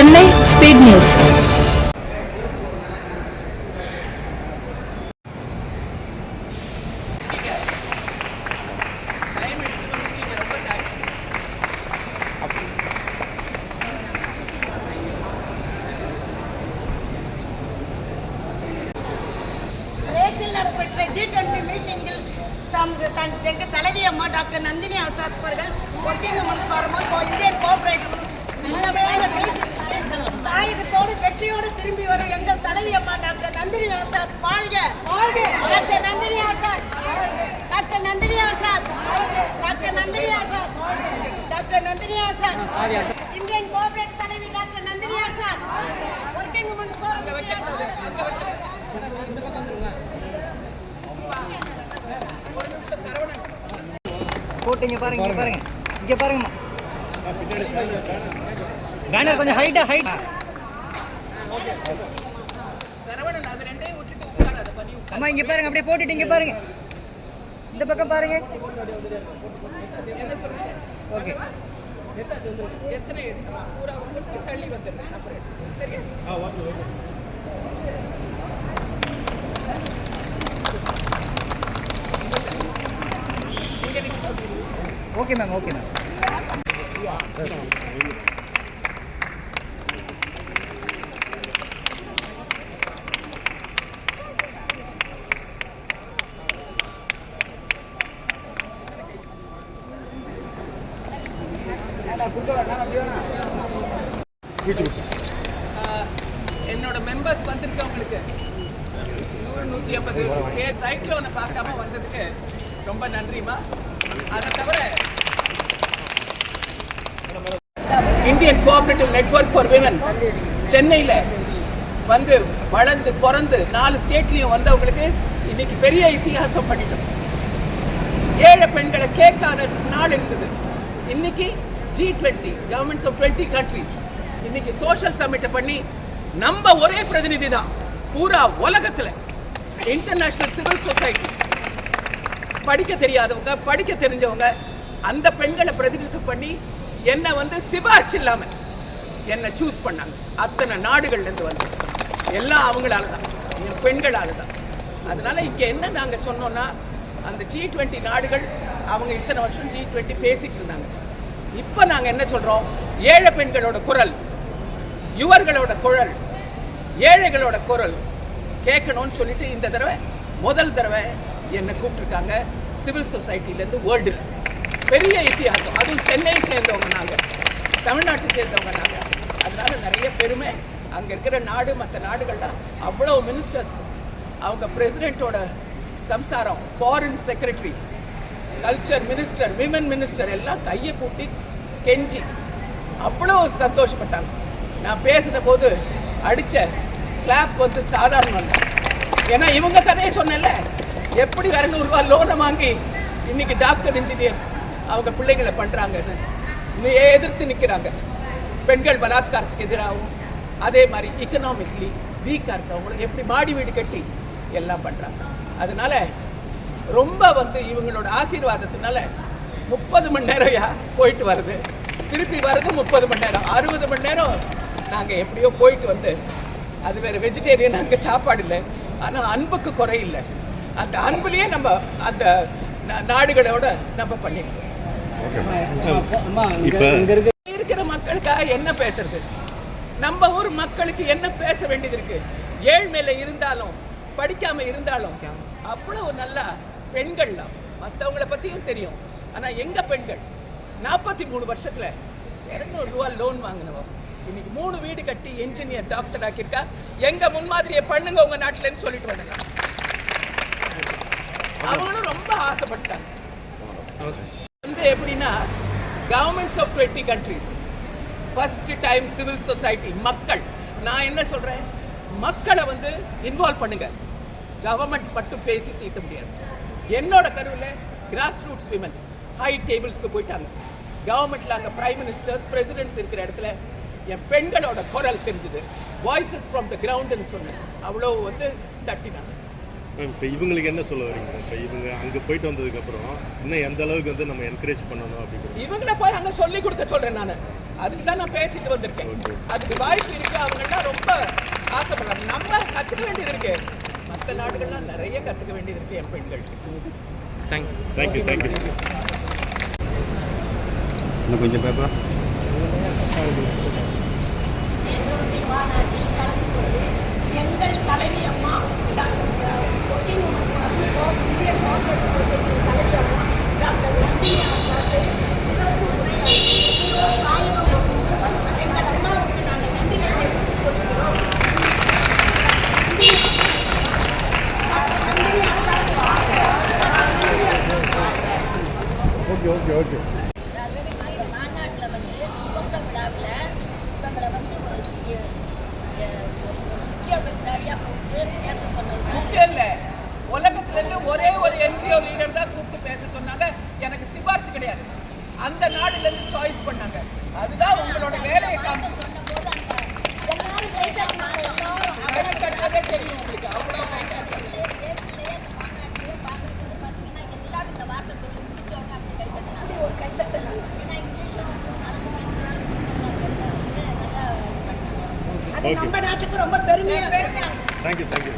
Chennai speed news. நடைபெற்ற G twenty மீட்டிங்கில் தம் எங்கள் தலைவி அம்மா டாக்டர் நந்தினி ஆசாத் அவர்கள் ஒர்க்கிங் உமன்ஸ் வரும்போது இந்தியன் கோஆபரேட்டிவ் நல்லபடியாக பேசி தாயகத்தோடு வெற்றியோடு திரும்பி வரும் எங்கள் தலைவி அம்மா டாக்டர் நந்தினி ஆசாத். வாழ்க. வாழ்க. Doctor Nandini Azad. Doctor Nandini Azad. Doctor Nandini Azad. Doctor Nandini Azad. Indian cooperate தலைவி doctor Nandini Azad. Working women's போட்டு இங்க பாருங்க இங்க பாருங்க. இங்க பாருங்க. பேனர் கொஞ்சம் ஹைட்டா ஹைட் அம்மா இங்க பாருங்க அப்படியே போட்டுட்டு இங்க பாருங்க. இந்த பக்கம் பாருங்க. Okay. Okay ma'am okay ma'am. என்னோட மெம்பர்ஸ் வந்திருக்கவங்களுக்கு நூறு நூற்றி ஐம்பது பேர் சைட்டில் ஒன்று பார்க்காம வந்ததுக்கு ரொம்ப நன்றிம்மா. அதை தவிர Indian cooperative network for women சென்னையில் வந்து வளர்ந்து பிறந்து நாலு ஸ்டேட்லேயும் வந்தவங்களுக்கு இன்னைக்கு பெரிய இத்தியாசம் பண்ணிட்டோம். ஏழை பெண்களை கேட்காத நாள் இருந்தது. இன்னைக்கு G twenty governments of twenty countries இன்னைக்கு சோஷியல் சமிட்டை பண்ணி நம்ம ஒரே பிரதிநிதி தான் பூரா உலகத்தில் இன்டர்நேஷ்னல் சிவில் சொசைட்டி படிக்க தெரியாதவங்க படிக்க தெரிஞ்சவங்க அந்த பெண்களை பிரதிநிதித்துவம் பண்ணி என்னை வந்து சிபார்ச்சு இல்லாமல் என்னை சூஸ் பண்ணாங்க. அத்தனை நாடுகள்ல இருந்து வந்து. எல்லாம் அவங்களால தான் என் பெண்களால் தான் அதனால இங்கே என்ன நாங்கள் சொன்னோம்னா அந்த ஜி டுவெண்ட்டி நாடுகள் அவங்க இத்தனை வருஷம் ஜி டுவெண்ட்டி பேசிகிட்டு இருந்தாங்க. இப்போ நாங்கள் என்ன சொல்கிறோம் ஏழை பெண்களோட குரல் யுவர்களோட குரல் ஏழைகளோட குரல் கேட்கணும்னு சொல்லிட்டு இந்த தடவை முதல் தடவை என்னை கூப்பிட்டுருக்காங்க சிவில் சொசைட்டிலேருந்து வேர்ல்டில். பெரிய இத்தியாசம் அதுவும் சென்னையை சேர்ந்தவங்க நாங்கள் தமிழ்நாட்டை சேர்ந்தவங்க நாங்கள் அதனால நிறைய பெருமை. அங்கே இருக்கிற நாடு மற்ற நாடுகள்லாம் அவ்வளோ மினிஸ்டர்ஸ் அவங்க பிரசிடெண்ட்டோட சம்சாரம் foreign secretary culture minister women minister எல்லாம் கையை கூட்டி கெஞ்சி அவ்வளோ சந்தோஷப்பட்டாங்க. நான் பேசின போது அடித்த கிளாப் வந்து சாதாரணம் ஏன்னா இவங்க கதையை சொன்னேன்ல. எப்படி இரநூறுவா லோனை வாங்கி இன்னைக்கு டாக்டர் இன்ஜினியர் அவங்க பிள்ளைங்களை பண்ணுறாங்கன்னு எதிர்த்து நிற்கிறாங்க பெண்கள் பலாத்காரத்துக்கு எதிராகவும் அதே மாதிரி எக்கனாமிக்லி வீக்காக இருக்கவங்களும் எப்படி மாடி வீடு கட்டி எல்லாம் பண்ணுறாங்க அதனால ரொம்ப வந்து இவங்களோட ஆசீர்வாதத்தினால முப்பது மணி நேரம் போயிட்டு வருது. திருப்பி வருது முப்பது மணி நேரம். அறுபது மணி நேரம் நாங்கள் எப்படியோ போயிட்டு வந்து அது வேறு வெஜிடேரியன் அங்கே சாப்பாடு இல்லை. ஆனால் அன்புக்கு குறை இல்லை. அந்த அன்புலேயே நம்ம அந்த நா- நாடுகளோட நம்ம பண்ணிருக்கோம். இருக்கிற மக்களுக்காக என்ன பேசுறது? நம்ம ஊர் மக்களுக்கு என்ன பேச வேண்டியது இருக்கு? ஏழ்மையில இருந்தாலும் படிக்காம இருந்தாலும் அவ்வளவு நல்லா பெண்கள்லாம் மற்றவங்கள பற்றியும் தெரியும். ஆனால் எங்க பெண்கள்? நாற்பத்தி மூணு வருஷத்துல இரநூறுவா ரூபா லோன் வாங்கினவன் இன்னைக்கு மூணு வீடு கட்டி என்ஜினியர் டாக்டர் ஆக்கியிருக்கா? எங்க முன்மாதிரியை பண்ணுங்க உங்க நாட்டுலன்னு சொல்லிட்டு வந்தாங்க. அவங்களும் ரொம்ப ஆசைப்பட்டாங்க. வந்து எப்படின்னா governments of twenty countries first time civil society மக்கள். நான் என்ன சொல்றேன்? மக்களை வந்து இன்வால்வ் பண்ணுங்க. கவர்மெண்ட் மட்டும் பேசி தீர்த்த முடியாது. என்னோட கருவில் கிராஸ் ரூட்ஸ் விமன் ஹை டேபிள்ஸ்க்கு போயிட்டாங்க. கவர்மெண்ட்ல அங்கே பிரைம் மினிஸ்டர்ஸ் பிரசிடென்ட்ஸ் இருக்கிற இடத்துல என் பெண்களோட குரல் தெரிஞ்சுது. வாய்ஸஸ் ஃப்ரம் த கிரவுண்டுன்னு சொன்னேன். அவ்வளோ வந்து தட்டினாங்க. இப்போ இவங்களுக்கு என்ன சொல்ல வரீங்க? இப்போ இவங்க அங்கே போயிட்டு வந்ததுக்கப்புறம் இன்னும் எந்த அளவுக்கு வந்து நம்ம என்கரேஜ் பண்ணணும் அப்படிங்கிறது இவங்கள போய் அங்க சொல்லி கொடுக்க சொல்றேன் நான். அதுக்கு தான் நான் பேசிட்டு வந்திருக்கேன். அதுக்கு வாய்ப்பு இருக்கு அவங்கெல்லாம் ரொம்ப ஆசைப்படுறாங்க. நம்ம கத்துக்க வேண்டியது இருக்கு. மற்ற நாடுகள்லாம் நிறைய கத்துக்க வேண்டியது இருக்கு என் பெண்களுக்கு தேங்க்யூ தேங்க்யூ இன்னும் கொஞ்சம் பேப்பர் எங்கள் தலைவி அம்மா டாக்டர் தலைவி அம்மா டாக்டர் நந்தினி ஆசாத்தை சிறப்பு உரையாற்றி ஆயிரம் எங்கள் அம்மாவுக்கு நாங்கள் நன்றியை தெரிவித்துக் கொள்கிறோம் doctor Nandini Azad okay okay okay. மாநாட்டில் வந்து துவக்க விழாவில் இவங்களை வந்து ஒரு முக்கிய விருந்தாளியாக கூப்பிட்டு பேச சொன்னது முக்கியம் இல்ல. உலகத்துல இருந்து ஒரே ஒரு என்ஜிஓ லீடர் தான் கூப்பிட்டு பேச சொன்னாங்க. எனக்கு சிபாரிசு கிடையாது. அந்த நாடுல இருந்து சாய்ஸ் பண்ணாங்க. அதுதான் உங்களோட வேலையை காமிச்சு சொன்னபோது அந்த எல்லாரும் கைத்தட்டினாங்க எல்லாரும் கை தட்டுறதே தெரியும் உங்களுக்கு அவ்வளோ கை தட்டுறது. தேசத்திலேயே அந்த மாநாட்டிலேயே பார்க்கும்போது பார்த்தீங்கன்னா எல்லாரும் இந்த வார்த்தை சொல்லி முடிச்ச உடனே அப்படி கைத்தட்டினாங்க ஒரு கைத்தட்டல் ஏன்னா இங்கிலீஷில் வந்து நாளைக்கு பேசுகிறாங்க வந்து நல்லா பண்ணாங்க அது நம்ம நாட்டுக்கு ரொம்ப பெருமையாக தேங்க்யூ தேங்க்யூ